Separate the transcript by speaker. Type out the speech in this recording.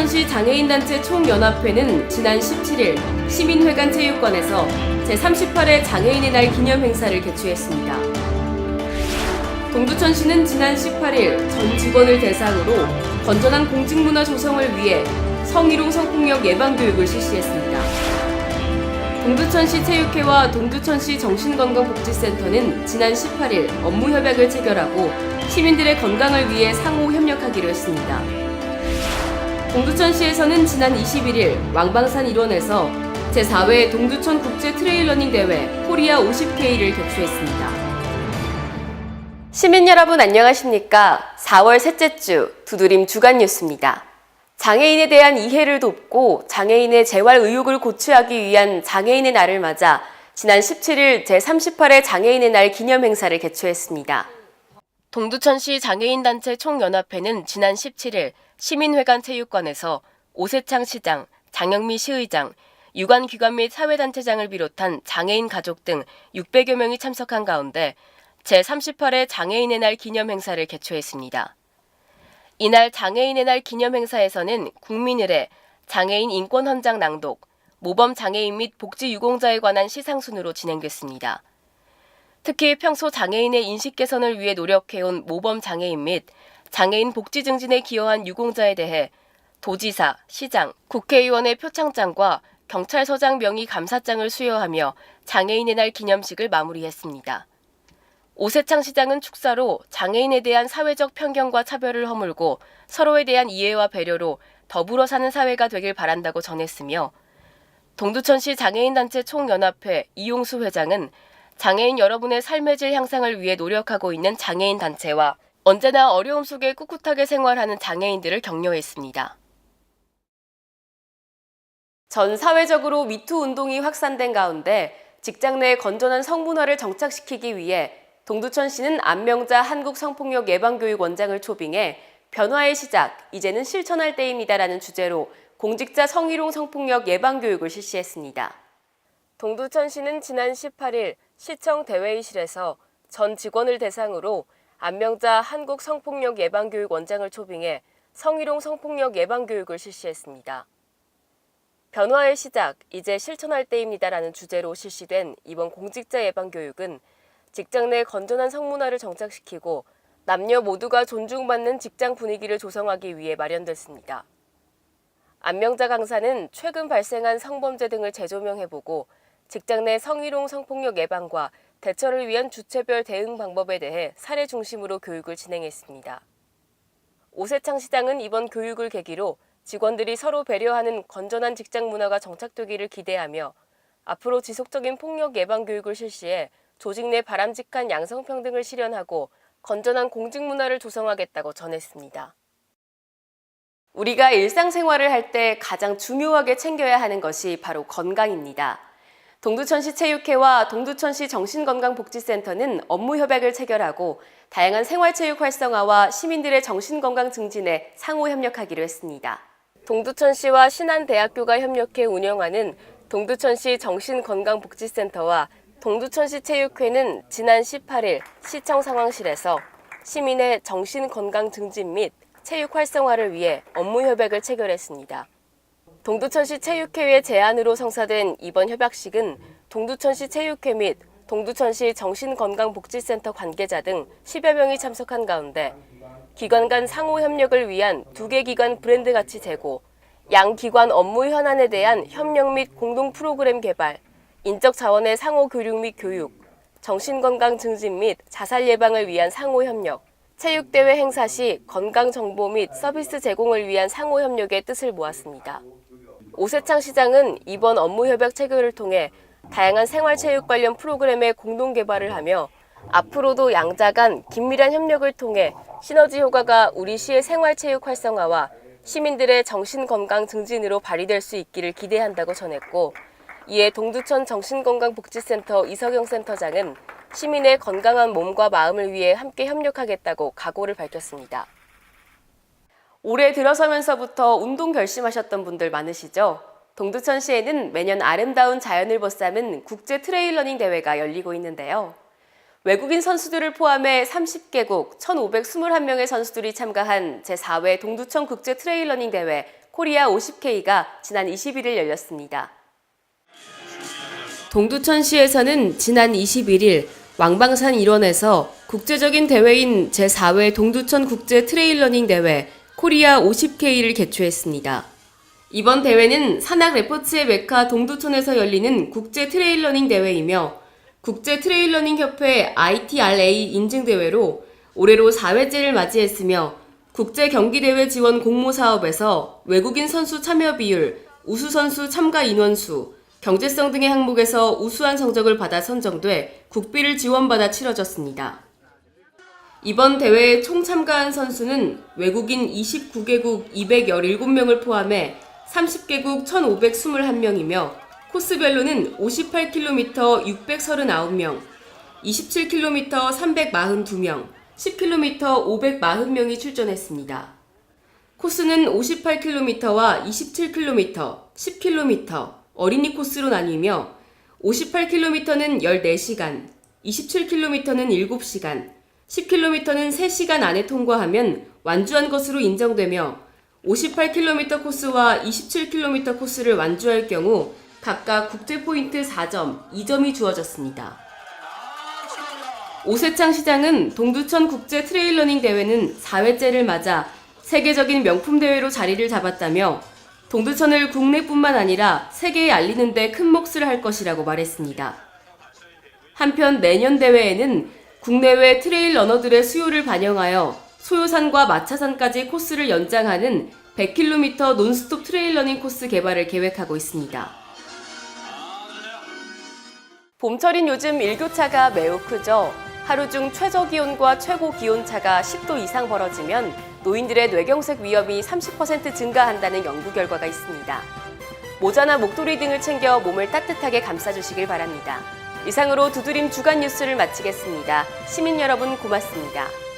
Speaker 1: 동두천시 장애인단체 총연합회는 지난 17일 시민회관 체육관에서 제38회 장애인의 날 기념 행사를 개최했습니다. 동두천시는 지난 18일 전 직원을 대상으로 건전한 공직문화 조성을 위해 성희롱 성폭력 예방 교육을 실시했습니다. 동두천시 체육회와 동두천시 정신건강복지센터는 지난 18일 업무 협약을 체결하고 시민들의 건강을 위해 상호 협력하기로 했습니다. 동두천시에서는 지난 21일 왕방산 일원에서 제4회 동두천 국제 트레일러닝 대회 코리아 50K를 개최했습니다. 시민 여러분 안녕하십니까? 4월 셋째 주 두드림 주간 뉴스입니다. 장애인에 대한 이해를 돕고 장애인의 재활 의욕을 고취하기 위한 장애인의 날을 맞아 지난 17일 제38회 장애인의 날 기념 행사를 개최했습니다. 동두천시 장애인단체 총연합회는 지난 17일 시민회관 체육관에서 오세창 시장, 장영미 시의장, 유관기관 및 사회단체장을 비롯한 장애인 가족 등 600여 명이 참석한 가운데 제38회 장애인의 날 기념 행사를 개최했습니다. 이날 장애인의 날 기념 행사에서는 국민의례, 장애인 인권 헌장 낭독, 모범 장애인 및 복지 유공자에 관한 시상 순으로 진행됐습니다. 특히 평소 장애인의 인식 개선을 위해 노력해온 모범 장애인 및 장애인 복지 증진에 기여한 유공자에 대해 도지사, 시장, 국회의원의 표창장과 경찰서장 명의 감사장을 수여하며 장애인의 날 기념식을 마무리했습니다. 오세창 시장은 축사로 장애인에 대한 사회적 편견과 차별을 허물고 서로에 대한 이해와 배려로 더불어 사는 사회가 되길 바란다고 전했으며 동두천시 장애인단체 총연합회 이용수 회장은 장애인 여러분의 삶의 질 향상을 위해 노력하고 있는 장애인 단체와 언제나 어려움 속에 꿋꿋하게 생활하는 장애인들을 격려했습니다. 전 사회적으로 미투 운동이 확산된 가운데 직장 내 건전한 성문화를 정착시키기 위해 동두천 시는 안명자 한국성폭력 예방교육 원장을 초빙해 변화의 시작, 이제는 실천할 때입니다라는 주제로 공직자 성희롱 성폭력 예방교육을 실시했습니다. 동두천 시는 지난 18일 시청 대회의실에서 전 직원을 대상으로 안명자 한국 성폭력 예방교육 원장을 초빙해 성희롱 성폭력 예방교육을 실시했습니다. 변화의 시작, 이제 실천할 때입니다라는 주제로 실시된 이번 공직자 예방교육은 직장 내 건전한 성문화를 정착시키고 남녀 모두가 존중받는 직장 분위기를 조성하기 위해 마련됐습니다. 안명자 강사는 최근 발생한 성범죄 등을 재조명해보고 직장 내 성희롱 성폭력 예방과 대처를 위한 주체별 대응 방법에 대해 사례 중심으로 교육을 진행했습니다. 오세창 시장은 이번 교육을 계기로 직원들이 서로 배려하는 건전한 직장 문화가 정착되기를 기대하며 앞으로 지속적인 폭력 예방 교육을 실시해 조직 내 바람직한 양성평등을 실현하고 건전한 공직 문화를 조성하겠다고 전했습니다. 우리가 일상생활을 할 때 가장 중요하게 챙겨야 하는 것이 바로 건강입니다. 동두천시 체육회와 동두천시 정신건강복지센터는 업무 협약을 체결하고 다양한 생활체육 활성화와 시민들의 정신건강 증진에 상호 협력하기로 했습니다. 동두천시와 신한대학교가 협력해 운영하는 동두천시 정신건강복지센터와 동두천시 체육회는 지난 18일 시청 상황실에서 시민의 정신건강 증진 및 체육 활성화를 위해 업무 협약을 체결했습니다. 동두천시 체육회의 제안으로 성사된 이번 협약식은 동두천시 체육회 및 동두천시 정신건강복지센터 관계자 등 10여 명이 참석한 가운데 기관 간 상호 협력을 위한 두 개 기관 브랜드 가치 제고, 양 기관 업무 현안에 대한 협력 및 공동 프로그램 개발, 인적 자원의 상호 교육 및 교육, 정신건강 증진 및 자살 예방을 위한 상호 협력, 체육대회 행사 시 건강 정보 및 서비스 제공을 위한 상호 협력의 뜻을 모았습니다. 오세창 시장은 이번 업무 협약 체결을 통해 다양한 생활체육 관련 프로그램의 공동 개발을 하며 앞으로도 양자 간 긴밀한 협력을 통해 시너지 효과가 우리 시의 생활체육 활성화와 시민들의 정신건강 증진으로 발휘될 수 있기를 기대한다고 전했고 이에 동두천 정신건강복지센터 이석영 센터장은 시민의 건강한 몸과 마음을 위해 함께 협력하겠다고 각오를 밝혔습니다. 올해 들어서면서부터 운동 결심하셨던 분들 많으시죠? 동두천시에는 매년 아름다운 자연을 벗삼은 국제 트레일러닝 대회가 열리고 있는데요. 외국인 선수들을 포함해 30개국 1,521명의 선수들이 참가한 제4회 동두천 국제 트레일러닝 대회 코리아 50K가 지난 21일 열렸습니다. 동두천시에서는 지난 21일 왕방산 일원에서 국제적인 대회인 제4회 동두천 국제 트레일러닝 대회 코리아 50K를 개최했습니다. 이번 대회는 산악 레포츠의 메카 동두천에서 열리는 국제 트레일러닝 대회이며 국제 트레일러닝 협회 ITRA 인증 대회로 올해로 4회째를 맞이했으며 국제 경기 대회 지원 공모 사업에서 외국인 선수 참여 비율, 우수 선수 참가 인원수, 경제성 등의 항목에서 우수한 성적을 받아 선정돼 국비를 지원받아 치러졌습니다. 이번 대회에 총 참가한 선수는 외국인 29개국 217명을 포함해 30개국 1,521명이며 코스별로는 58km 639명, 27km 342명, 10km 540명이 출전했습니다. 코스는 58km와 27km, 10km 어린이 코스로 나뉘며 58km는 14시간, 27km는 7시간, 10km는 3시간 안에 통과하면 완주한 것으로 인정되며 58km 코스와 27km 코스를 완주할 경우 각각 국제 포인트 4점, 2점이 주어졌습니다. 오세창 시장은 동두천 국제 트레일러닝 대회는 4회째를 맞아 세계적인 명품 대회로 자리를 잡았다며 동두천을 국내뿐만 아니라 세계에 알리는 데 큰 몫을 할 것이라고 말했습니다. 한편 내년 대회에는 국내외 트레일 러너들의 수요를 반영하여 소요산과 마차산까지 코스를 연장하는 100km 논스톱 트레일 러닝 코스 개발을 계획하고 있습니다. 봄철인 요즘 일교차가 매우 크죠. 하루 중 최저 기온과 최고 기온 차가 10도 이상 벌어지면 노인들의 뇌경색 위험이 30% 증가한다는 연구 결과가 있습니다. 모자나 목도리 등을 챙겨 몸을 따뜻하게 감싸주시길 바랍니다. 이상으로 두드림 주간 뉴스를 마치겠습니다. 시민 여러분 고맙습니다.